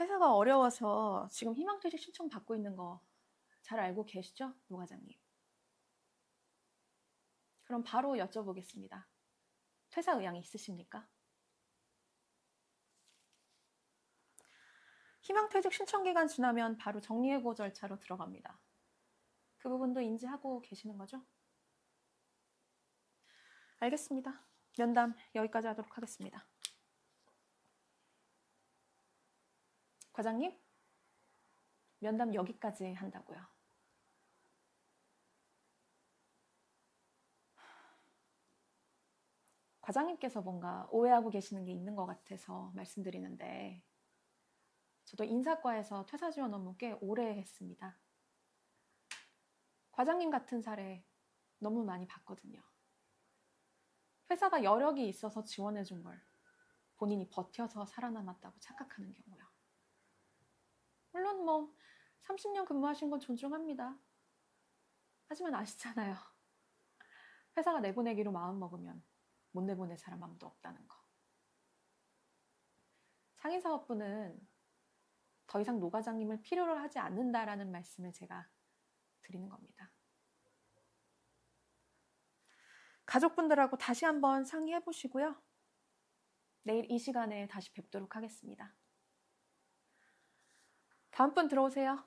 회사가 어려워서 지금 희망퇴직 신청 받고 있는 거 잘 알고 계시죠? 노 과장님. 그럼 바로 여쭤보겠습니다. 퇴사 의향이 있으십니까? 희망퇴직 신청 기간 지나면 바로 정리해고 절차로 들어갑니다. 그 부분도 인지하고 계시는 거죠? 알겠습니다. 면담 여기까지 하도록 하겠습니다. 과장님, 면담 여기까지 한다고요. 과장님께서 뭔가 오해하고 계시는 게 있는 것 같아서 말씀드리는데, 저도 인사과에서 퇴사 지원 업무 꽤 오래 했습니다. 과장님 같은 사례 너무 많이 봤거든요. 회사가 여력이 있어서 지원해 준 걸 본인이 버텨서 살아남았다고 착각하는 경우요. 물론 뭐 30년 근무하신 건 존중합니다. 하지만 아시잖아요. 회사가 내보내기로 마음먹으면 못 내보낼 사람 아무도 없다는 거. 상인사업부는 더 이상 노 과장님을 필요로 하지 않는다라는 말씀을 제가 드리는 겁니다. 가족분들하고 다시 한번 상의해 보시고요. 내일 이 시간에 다시 뵙도록 하겠습니다. 다음 분 들어오세요.